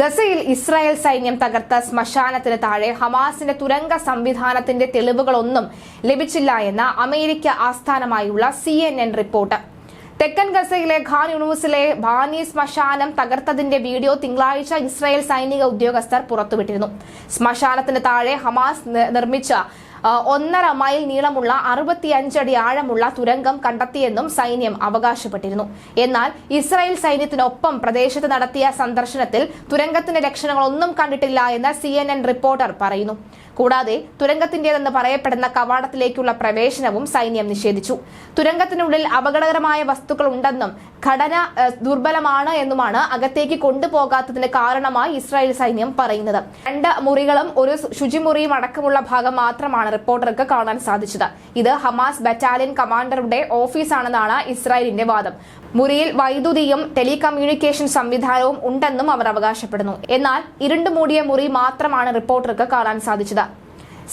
ഗസയിൽ ഇസ്രായേൽ സൈന്യം തകർത്ത ശ്മശാനത്തിന് താഴെ ഹമാസിന്റെ തുരങ്ക സംവിധാനത്തിന്റെ തെളിവുകളൊന്നും ലഭിച്ചില്ല എന്ന അമേരിക്ക ആസ്ഥാനമായുള്ള സി റിപ്പോർട്ട്. തെക്കൻ ഗസയിലെ ഖാൻ യൂണിവേഴ്സിലെ ബാനി ശ്മശാനം തകർത്തതിന്റെ വീഡിയോ തിങ്കളാഴ്ച ഇസ്രായേൽ സൈനിക ഉദ്യോഗസ്ഥർ പുറത്തുവിട്ടിരുന്നു. ശ്മശാനത്തിന് താഴെ ഹമാസ് നിർമ്മിച്ച ഒന്നര മൈൽ നീളമുള്ള അറുപത്തിയഞ്ചടി ആഴമുള്ള തുരങ്കം കണ്ടെത്തിയെന്നും സൈന്യം അവകാശപ്പെട്ടിരുന്നു. എന്നാൽ ഇസ്രായേൽ സൈന്യത്തിനൊപ്പം പ്രദേശത്ത് നടത്തിയ സന്ദർശനത്തിൽ തുരങ്കത്തിന്റെ ലക്ഷണങ്ങളൊന്നും കണ്ടിട്ടില്ല എന്ന് സി റിപ്പോർട്ടർ പറയുന്നു. കൂടാതെ തുരങ്കത്തിന്റേതെന്ന് പറയപ്പെടുന്ന കവാടത്തിലേക്കുള്ള പ്രവേശനവും സൈന്യം നിഷേധിച്ചു. തുരങ്കത്തിനുള്ളിൽ അപകടകരമായ വസ്തുക്കൾ ഉണ്ടെന്നും ഘടന ദുർബലമാണ് എന്നുമാണ് അകത്തേക്ക് കൊണ്ടുപോകാത്തതിന് കാരണമായി ഇസ്രായേൽ സൈന്യം പറയുന്നത്. രണ്ട് മുറികളും ഒരു ശുചിമുറിയും അടക്കമുള്ള ഭാഗം മാത്രമാണ് റിപ്പോർട്ടർക്ക് കാണാൻ സാധിച്ചത്. ഇത് ഹമാസ് ബറ്റാലിയൻ കമാൻഡറുടെ ഓഫീസാണെന്നാണ് ഇസ്രായേലിന്റെ വാദം. മുറിയിൽ വൈദ്യുതിയും ടെലികമ്മ്യൂണിക്കേഷൻ സംവിധാനവും ഉണ്ടെന്നും അവർ അവകാശപ്പെടുന്നു. എന്നാൽ ഇരുണ്ടുമൂടിയ മുറി മാത്രമാണ് റിപ്പോർട്ടർക്ക് കാണാൻ സാധിച്ചത്.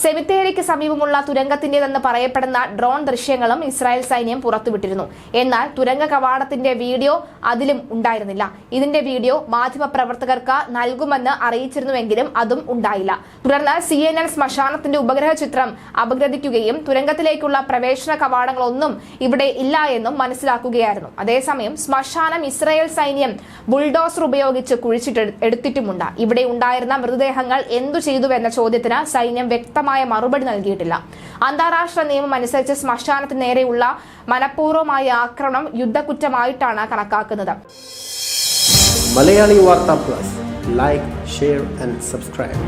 സെമിത്തേരിക്ക് സമീപമുള്ള തുരങ്കത്തിന്റേതെന്ന് പറയപ്പെടുന്ന ഡ്രോൺ ദൃശ്യങ്ങളും ഇസ്രായേൽ സൈന്യം പുറത്തുവിട്ടിരുന്നു. എന്നാൽ തുരങ്ക കവാടത്തിന്റെ വീഡിയോ അതിലും ഉണ്ടായിരുന്നില്ല. ഇതിന്റെ വീഡിയോ മാധ്യമപ്രവർത്തകർക്ക് നൽകുമെന്ന് അറിയിച്ചിരുന്നുവെങ്കിലും അതും ഉണ്ടായില്ല. തുടർന്ന് സി എൻ എൻ ശ്മശാനത്തിന്റെ ഉപഗ്രഹ ചിത്രം അപഗ്രഥിക്കുകയും തുരങ്കത്തിലേക്കുള്ള പ്രവേശന കവാടങ്ങളൊന്നും ഇവിടെ ഇല്ല എന്നും മനസ്സിലാക്കുകയായിരുന്നു. അതേസമയം ശ്മശാനം ഇസ്രായേൽ സൈന്യം ബുൾഡോസർ ഉപയോഗിച്ച് കുഴിച്ചിട്ട് എടുത്തിട്ടുമുണ്ട്. ഇവിടെ ഉണ്ടായിരുന്ന മൃതദേഹങ്ങൾ എന്തു ചെയ്തുവെന്ന ചോദ്യത്തിന് സൈന്യം വ്യക്തമായ മറുപടി നൽകിയിട്ടില്ല. അന്താരാഷ്ട്ര നിയമം അനുസരിച്ച് ശ്മശാനത്തിന് നേരെയുള്ള മനഃപൂർവമായ ആക്രമണം യുദ്ധക്കുറ്റമായിട്ടാണ് കണക്കാക്കുന്നത്. Malayali Vartha plus. Like share and subscribe